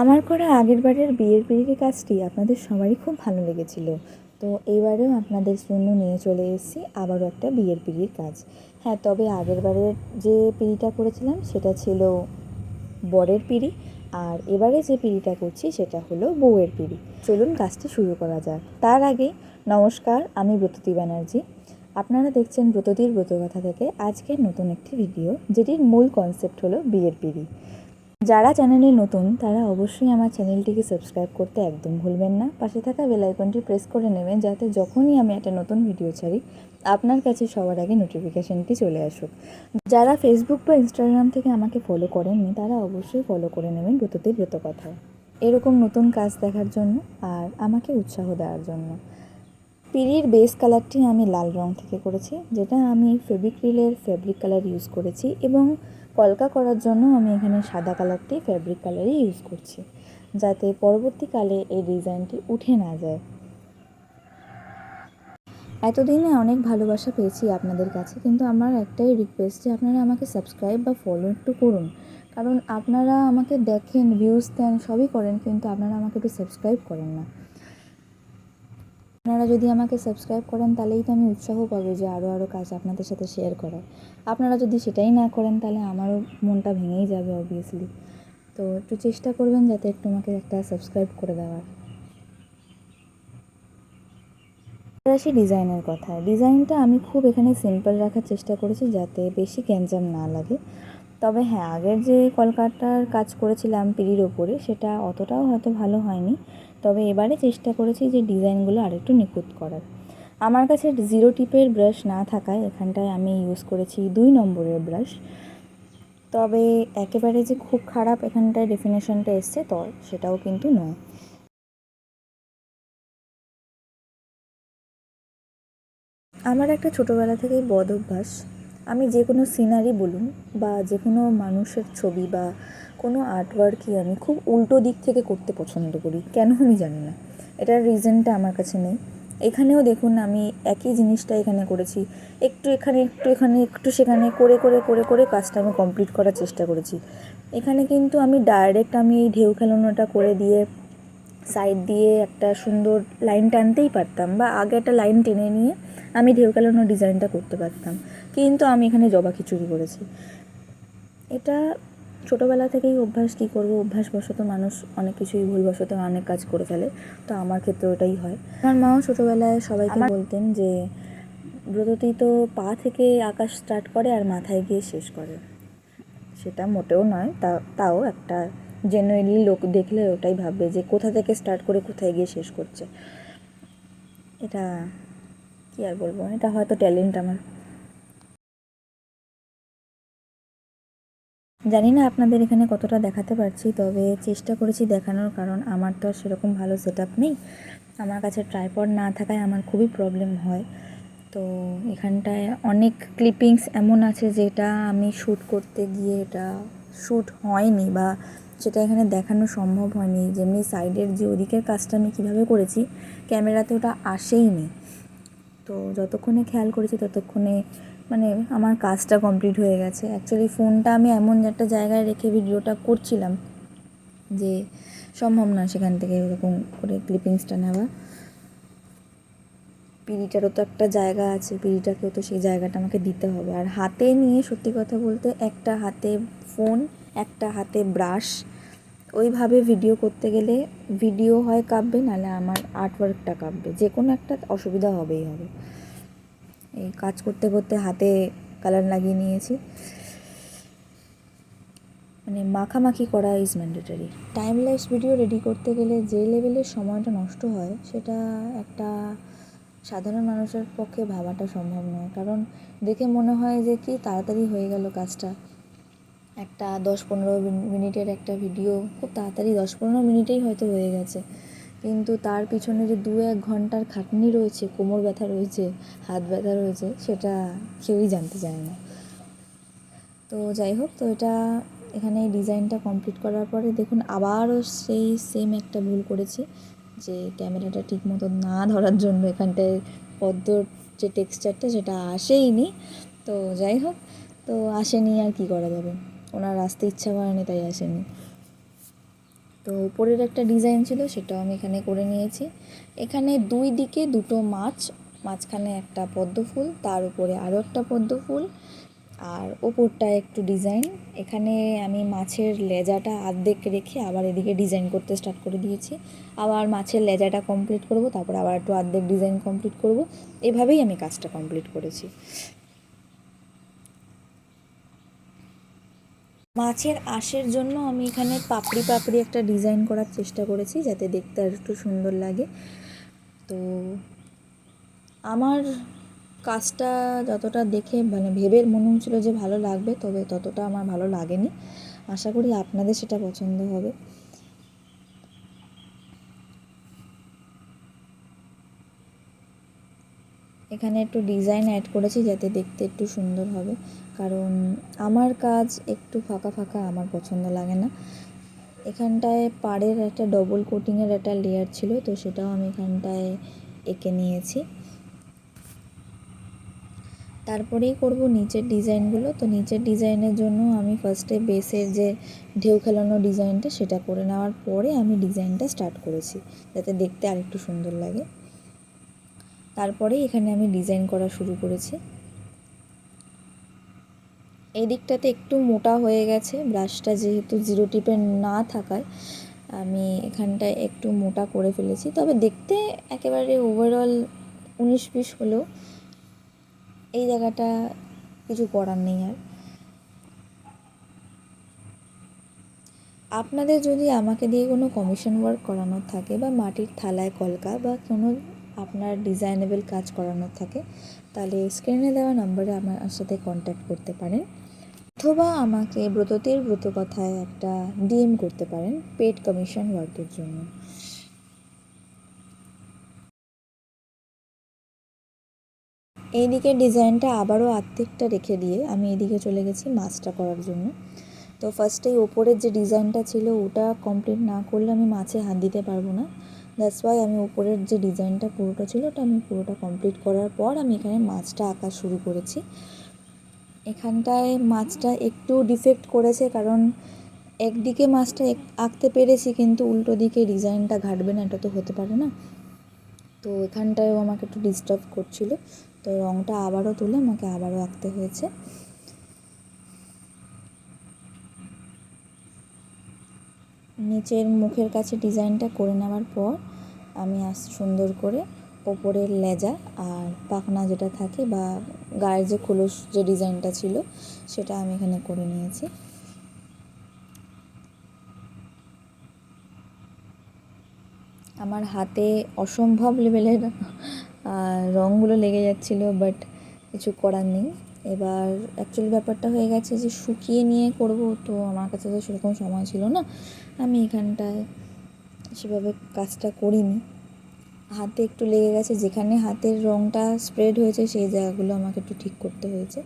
আমার করা আগের বারের বিয়ের পিড়ির কাজটি আপনাদের সবারই খুব ভালো লেগেছিল। তো এইবারেও আপনাদের জন্য নিয়ে চলে এসেছি আবারও একটা বিয়ের পিড়ির কাজ। হ্যাঁ তবে আগের বারের যে পিড়িটা করেছিলাম সেটা ছিল বরের পিড়ি আর এবারে যে পিড়িটা করছি সেটা হলো বউয়ের পিড়ি। চলুন কাজটি শুরু করা যাক। তার আগে নমস্কার, আমি ব্রততী ব্যানার্জি। আপনারা দেখছেন ব্রততীর ব্রতকথা থেকে আজকের নতুন একটি ভিডিও, যেটির মূল কনসেপ্ট হলো বিয়ের পিড়ি। যারা চ্যানেলে নতুন, তারা অবশ্যই আমার চ্যানেলটিকে সাবস্ক্রাইব করতে একদম ভুলবেন না। পাশে থাকা বেল আইকনটি প্রেস করে নেবেন যাতে যখনই আমি একটা নতুন ভিডিও ছাড়ি, আপনার কাছে সবার আগে নোটিফিকেশানটি চলে আসুক। যারা ফেসবুক বা ইনস্টাগ্রাম থেকে আমাকে ফলো করেননি, তারা অবশ্যই ফলো করে নেবেন ব্রততে ব্রত কথা এরকম নতুন কাজ দেখার জন্য আর আমাকে উৎসাহ দেওয়ার জন্য। পিড়ির বেস কালারটি আমি লাল রং থেকে করেছি, যেটা আমি ফেব্রিক্রিলের ফ্যাব্রিক কালার ইউজ করেছি এবং কলকা করার জন্য আমি এখানে সাদা কালারটি ফ্যাব্রিক কালারই ইউজ করছি, যাতে পরবর্তীকালে এই ডিজাইনটি উঠে না যায়। এতদিনে অনেক ভালোবাসা পেয়েছি আপনাদের কাছে, কিন্তু আমার একটাই রিকোয়েস্ট যে আপনারা আমাকে সাবস্ক্রাইব বা ফলো একটু করুন। কারণ আপনারা আমাকে দেখেন ভিউজ দেন, সবই করেন, কিন্তু আপনারা আমাকে একটু সাবস্ক্রাইব করেন না। আপনারা যদি আমাকে সাবস্ক্রাইব করেন, তাহলেই তো আমি উৎসাহ পাবো যে আরও আরও কাজ আপনাদের সাথে শেয়ার করার। আপনারা যদি সেটাই না করেন, তাহলে আমারও মনটা ভেঙেই যাবে অবভিয়াসলি তো একটু চেষ্টা করবেন যাতে একটু আমাকে একটা সাবস্ক্রাইব করে দেওয়ার। এবার আসি ডিজাইনের কথা। ডিজাইনটা আমি খুব এখানে সিম্পল রাখার চেষ্টা করেছি যাতে বেশি গ্যাঞ্জাম না লাগে। তবে হ্যাঁ আগের যে কলকাতার কাজ করেছিলাম পিড়ির ওপরে, সেটা অতটাও হয়তো ভালো হয়নি। তবে এবারে চেষ্টা করেছি যে ডিজাইনগুলো আরেকটু নিখুঁত করার। আমার কাছে জিরো টিপের ব্রাশ না থাকায় এখানটায় আমি ইউজ করেছি দুই নম্বরের ব্রাশ। তবে একেবারে যে খুব খারাপ এখানটায় ডেফিনেশনটা এসছে তো সেটাও কিন্তু নয়। আমার একটা ছোটোবেলা থেকেই বদ অভ্যাস। আমি যে কোনো সিনারি বলুন বা যে কোনো মানুষের ছবি বা কোনো আর্টওয়ার্কই আমি খুব উল্টো দিক থেকে করতে পছন্দ করি। কেন আমি জানি না। এটার রিজনটা আমার কাছে নেই। এখানেও দেখুন, আমি একই জিনিসটা এখানে করেছি। একটু এখানে একটু এখানে, একটু সেখানে করে করে করে করে কাজটা আমি কমপ্লিট করার চেষ্টা করেছি। এখানে কিন্তু আমি ডাইরেক্ট আমি এই ঢেউ খেলানোটা করে দিয়ে সাইড দিয়ে একটা সুন্দর লাইন টানতেই পারতাম বা আগে একটা লাইন টেনে নিয়ে আমি ঢেউ খেলানো ডিজাইনটা করতে পারতাম। কিন্তু আমি এখানে জবা খিচুড়ি করেছি। এটা ছোটোবেলা থেকেই অভ্যাস কী করব? অভ্যাসবশত মানুষ অনেক কিছুই ভুলবশত অনেক কাজ করে ফেলে। তো আমার ক্ষেত্রে ওটাই হয়। আমার মাও ছোটোবেলায় সবাইকে বলতেন যে ব্রততি তো পা থেকে আকাশ স্টার্ট করে আর মাথায় গিয়ে শেষ করে। সেটা মোটেও নয় তা তাও একটা জেনুইনলি লোক দেখলে ওটাই ভাববে যে কোথা থেকে স্টার্ট করে কোথায় গিয়ে শেষ করছে। এটা কী আর বলব? এটা হয়তো ট্যালেন্ট আমার। জানি না আপনাদের এখানে কতটা দেখাতে পারছি, তবে চেষ্টা করেছি দেখানোর, কারণ আমার তো আর সেরকম ভালো সেট নেই। আমার কাছে ট্রাইপড না থাকায় আমার খুবই প্রবলেম হয়। তো এখানটায় অনেক ক্লিপিংস এমন আছে যেটা আমি শ্যুট করতে গিয়ে এটা শ্যুট হয়নি বা সেটা এখানে দেখানো সম্ভব হয়নি। যেমনি সাইডের যে ওদিকের কাজটা আমি কীভাবে করেছি ক্যামেরাতে ওটা আসেইনি তো যতক্ষণে খেয়াল করেছি ততক্ষণে মানে আমার কাজটা কমপ্লিট হয়ে গেছে। অ্যাকচুয়ালি ফোনটা আমি এমন একটা জায়গায় রেখে ভিডিওটা করছিলাম যে সম্ভব না সেখান থেকে এরকম করে ক্লিপিংসটা নেওয়া। পিড়িটারও তো একটা জায়গা আছে, পিড়িটাকেও তো সেই জায়গাটা আমাকে দিতে হবে। আর হাতে নিয়ে সত্যি কথা বলতে একটা হাতে ফোন, একটা হাতে ব্রাশ ওইভাবে ভিডিও করতে গেলে ভিডিও হয় কাঁপবে নাহলে আমার আর্টওয়ার্কটা কাঁপবে যে কোনো একটা অসুবিধা হবেই হবে। এই কাজ করতে করতে হাতে কালার লাগিয়ে নিয়েছি। মানে মাখামাখি করা is mandatory timeless video ready করতে গেলে যে লেভেলের সময়টা নষ্ট হয়, সেটা একটা সাধারণ মানুষের পক্ষে ভাবাটা সম্ভব নয়। কারণ দেখে মনে হয় যে কি তাড়াতাড়ি হয়ে গেল কাজটা। একটা দশ পনেরো মিনিটের একটা ভিডিও খুব তাড়াতাড়ি দশ পনেরো মিনিটেই হয়তো হয়ে গেছে। কিন্তু তার পিছনে যে দু এক ঘণ্টার খাটনি রয়েছে, কোমর ব্যথা রয়েছে, হাত ব্যথা রয়েছে, সেটা কেউই জানতে চায় না। তো যাই হোক, তো এটা এখানে ডিজাইনটা কমপ্লিট করার পরে দেখুন আবারও সেই সেম একটা ভুল করেছি, যে ক্যামেরাটা ঠিক মতো না ধরার জন্য এখানটায় পদ্মর যে টেক্সচারটা সেটা আসেইনি। তো যাই হোক, তো আসেনি আর কি করা যাবে? ওনার আসতে ইচ্ছা করেনি, তাই আসেনি। তো উপরের একটা ডিজাইন ছিল, সেটাও আমি এখানে করে নিয়েছি। এখানে দুই দিকে দুটো মাছ, মাঝখানে একটা পদ্ম ফুল, তার উপরে আরও একটা পদ্ম ফুল, আর ওপরটা একটু ডিজাইন। এখানে আমি মাছের লেজাটা আর্ধেক রেখে আবার এদিকে ডিজাইন করতে স্টার্ট করে দিয়েছি। আবার মাছের লেজাটা কমপ্লিট করব, তারপর আবার একটু আর্ধেক ডিজাইন কমপ্লিট করব। এভাবেই আমি কাজটা কমপ্লিট করেছি। মাছের আঁশের জন্য আমি এখানে পাপড়ি পাপড়ি একটা ডিজাইন করার চেষ্টা করেছি যাতে দেখতে আর একটু সুন্দর লাগে। তো আমার কাজটা যতটা দেখে মানে ভেবে মনে হচ্ছিল যে ভালো লাগবে, তবে ততটা আমার ভালো লাগেনি। আশা করি আপনাদের সেটা পছন্দ হবে। এখানে একটু ডিজাইন অ্যাড করেছি যাতে দেখতে একটু সুন্দর হবে। কারণ আমার কাজ একটু ফাঁকা ফাঁকা আমার পছন্দ লাগে না। এখানটায় পাড়ের একটা ডবল কোটিংয়ের একটা লেয়ার ছিল, তো সেটাও আমি এখানটায় এঁকে নিয়েছি। তারপরেই করব নিচের ডিজাইনগুলো তো নিচের ডিজাইনের জন্য আমি ফার্স্টে বেসের যে ঢেউ খেলানো ডিজাইনটা সেটা করে নেওয়ার পরে আমি ডিজাইনটা স্টার্ট করেছি, যাতে দেখতে আরেকটু সুন্দর লাগে। তারপরে এখানে আমি ডিজাইন করা শুরু করেছি। এই দিকটাতে একটু মোটা হয়ে গেছে ব্রাশটা যেহেতু জিরো টিপের না থাকায় আমি এখানটায় একটু মোটা করে ফেলেছি। তবে দেখতে একেবারে ওভারঅল উনিশ বিশ হলেও এই জায়গাটা কিছু করার নেই আর। আপনাদের যদি আমাকে দিয়ে কোনো কমিশন ওয়ার্ক করানোর থাকে বা মাটির থালায় কলকা বা কোনো আপনার ডিজাইনেবল কাজ করানোর থাকে, তাহলে স্ক্রিনে দেওয়া নম্বরে আমার সাথে কন্ট্যাক্ট করতে পারেন। অথবা আমাকে ব্রততের ব্রত কথায় একটা ডিএম করতে পারেন পেড কমিশন ওয়ার্কের জন্য। এইদিকে ডিজাইনটা আবারও আর্ধেকটা রেখে দিয়ে আমি এদিকে চলে গেছি মাছটা করার জন্য। তো ফার্স্টেই ওপরের যে ডিজাইনটা ছিল, ওটা কমপ্লিট না করলে আমি মাছে হাত দিতে পারব না। দ্যাটস ওয়াই আমি উপরের যে ডিজাইনটা পুরোটা ছিল, ওটা আমি পুরোটা কমপ্লিট করার পর আমি এখানে মাছটা আঁকা শুরু করেছি। এখানটায় মাছটা একটু ডিফেক্ট করেছে কারণ একদিকে মাছটা আঁকতে পেরেছি কিন্তু উল্টো দিকে ডিজাইনটা ঘাটবে না, এটা তো হতে পারে না। তো এখানটায়ও আমাকে একটু ডিস্টার্ব করছিল, তো রঙটা আবারও তুলে আমাকে আবারও আঁকতে হয়েছে। নিচের মুখের কাছে ডিজাইনটা করে নেওয়ার পর আমি আস সুন্দর করে ওপরের লেজা আর পাখনা যেটা থাকে বা গায়ের যে খোলস যে ডিজাইনটা ছিল সেটা আমি এখানে করে নিয়েছি। আমার হাতে অসম্ভব লেভেলের রঙগুলো লেগে যাচ্ছিল বাট কিছু করার নেই। এবার অ্যাকচুয়ালি ব্যাপারটা হয়ে গেছে যে শুকিয়ে নিয়ে করব, তো আমার কাছে তো সেরকম সময় ছিল না। আমি এখানটায় সেভাবে কাজটা করিনি। হাতে একটু লেগে গেছে, যেখানে হাতের রঙটা স্প্রেড হয়েছে সেই জায়গাগুলো আমাকে একটু ঠিক করতে হয়েছে।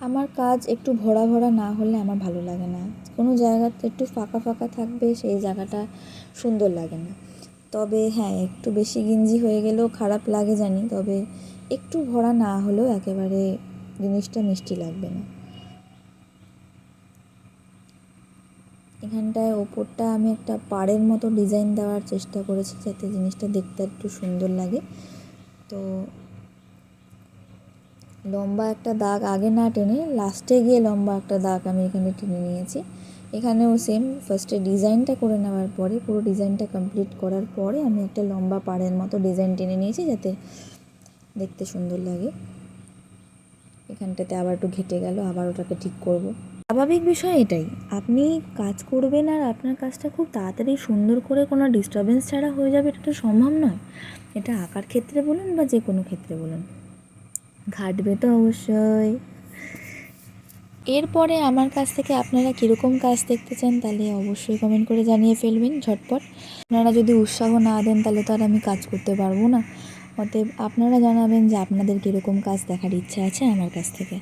আমার কাজ একটু ভরা ভরা না হলে আমার ভালো লাগে না। কোনো জায়গাতে একটু ফাঁকা ফাঁকা থাকবে, সেই জায়গাটা সুন্দর লাগে না। তবে হ্যাঁ একটু বেশি গিঞ্জি হয়ে গেলেও খারাপ লাগে জানি, তবে একটু ভরা না হলেও একেবারে জিনিসটা মিষ্টি লাগবে না। এখানটায় ওপরটা আমি একটা পাড়ের মতো ডিজাইন দেওয়ার চেষ্টা করেছি যাতে জিনিসটা দেখতে একটু সুন্দর লাগে। তো লম্বা একটা দাগ আগে না টেনে লাস্টে গিয়ে লম্বা একটা দাগ আমি এখানে টেনে নিয়েছি। এখানেও সেম ফার্স্টে ডিজাইনটা করে নেওয়ার পরে, পুরো ডিজাইনটা কমপ্লিট করার পরে আমি একটা লম্বা পাড়ের মতো ডিজাইন টেনে নিয়েছি যাতে দেখতে সুন্দর লাগে। এখানটাতে আবার একটু ঘেটে গেল, আবার ওটাকে ঠিক করব। স্বাভাবিক বিষয় এটাই, আপনি কাজ করবেন আর আপনার কাজটা খুব তাড়াতাড়ি সুন্দর করে কোনো ডিস্টারবেন্স ছাড়া হয়ে যাবে, এটা তো সম্ভব নয়। এটা আঁকার ক্ষেত্রে বলুন বা যে কোনো ক্ষেত্রে বলুন। ঘাটবে তো অবশ্যই। এরপরে আমার কাছ থেকে আপনারা কীরকম কাজ দেখতে চান তাহলে অবশ্যই কমেন্ট করে জানিয়ে ফেলবেন, ঝটপট। আপনারা যদি উৎসাহ না দেন তাহলে তো আর আমি কাজ করতে পারব না। অতএব আপনারা জানাবেন যে আপনাদের কীরকম কাজ দেখার ইচ্ছা আছে আমার কাছ থেকে।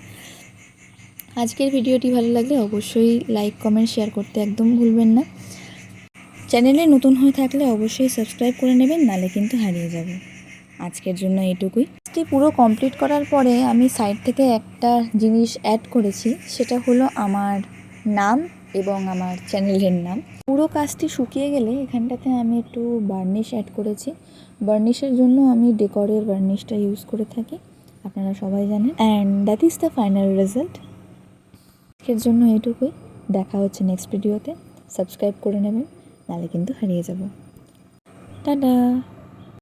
আজকের ভিডিওটি ভালো লাগলে অবশ্যই লাইক কমেন্ট শেয়ার করতে একদম ভুলবেন না। চ্যানেলে নতুন হয়ে থাকলে অবশ্যই সাবস্ক্রাইব করে নেবেন, নালে কিন্তু হারিয়ে যাবে। আজকের জন্য এটুকুই কাজটি পুরো কমপ্লিট করার পরে আমি সাইড থেকে একটা জিনিস অ্যাড করেছি, সেটা হলো আমার নাম এবং আমার চ্যানেলের নাম। পুরো কাজটি শুকিয়ে গেলে এখানটাতে আমি একটু বার্নিশ অ্যাড করেছি। বার্নিশের জন্য আমি ডেকরের বার্নিশটা ইউজ করে থাকি, আপনারা সবাই জানেন। And that is the final result আজকের জন্য এটুকুই দেখা হচ্ছে নেক্সট ভিডিওতে সাবস্ক্রাইব করে নেবেন নাহলে কিন্তু হারিয়ে যাব। টাটা!